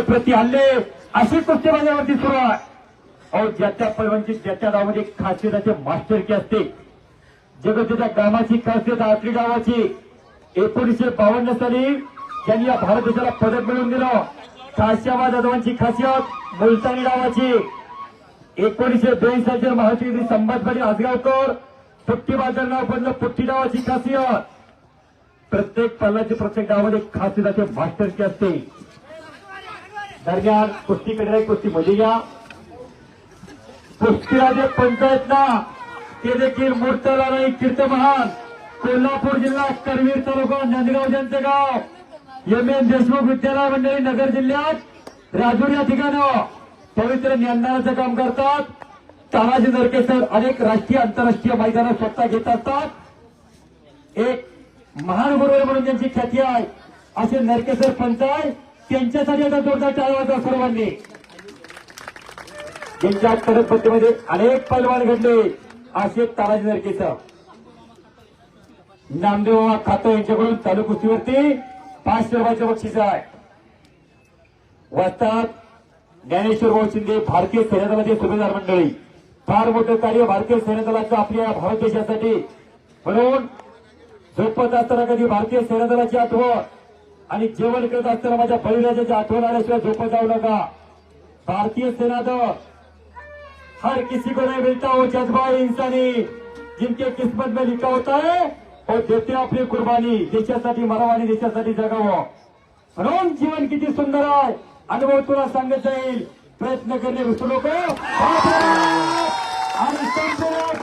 प्रति हल्ले अशी कुस्ती सुरू आहे. अहो ज्याच्या पैलवानची ज्याच्या नावामध्ये खासियताचे मास्टर की असते. जगतीच्या कामाची खासियत आत्री गावाची. एकोणीसशे बावन्न साली त्यांनी या भारत देशाला पदक मिळवून दिलं. काश्याबा जाधवांची खासियत मुलतानी गावाची. एकोणीसशे ब्याऐंशी सालचे महाशिवरी संभाजपती आजगावकर पुट्टी बाजार नाव पडलं पुट्टी गावाची खासियत. प्रत्येक पल्लाची प्रत्येक गावामध्ये खासियताचे मास्टर की असते. दरम्यान कुस्तीकडे कुस्ती मध्ये घ्या म्हणजे कुस्तीराजे पंचायत ना ते देखील मूर्तला नाही कीर्तमहान कोल्हापूर जिल्हा करवीर तालुका नांदगाव ज्यांचं गाव. एम. एन. देशमुख विद्यालय मंडळी नगर जिल्ह्यात राजूर या ठिकाणं पवित्र ज्ञानदानाचं काम करतात. तानाजी नरके सर अनेक राष्ट्रीय आंतरराष्ट्रीय मैदानात स्वतः घेत असतात. एक महान गुरुवर म्हणून त्यांची ख्याती आहे असे नरकेसर पंच आहे त्यांच्यासाठी आता जोरदार चार वाजता सर्वांनी. त्यांच्या कडकपत्तीमध्ये अनेक पैलवान घडले. असे तानाजी नरकेसर. नामदेव खातो यांच्याकडून चालू कुस्तीवरती पाचशे रुपयाचं बक्षीस आहे. वाचतात ज्ञानेश्वर भाऊ शिंदे भारतीय सैन्य दलाचे सुभेदार मंडळी. फार मोठं कार्य भारतीय सैन्य दलाचं आपल्या भारत देशासाठी. म्हणून झोपत असताना कधी भारतीय सैन्य दलाची आठवण आणि जेवण करत असताना माझ्या बळीराजाची आठवण आल्याशिवाय झोपत जाऊ नका. भारतीय सेना दल. हर किसी को नहीं मिलता वो जज्बा इंसानी। जिनके किस्मत में लिखा होता है और देते आपली कुर्बानी। देशासाठी मराव आणि देशासाठी जगावं. म्हणून जीवन किती सुंदर आहे. अनुभव तुला सांगत जाईल. प्रयत्न करणे विसरू नको आणि संपूर्ण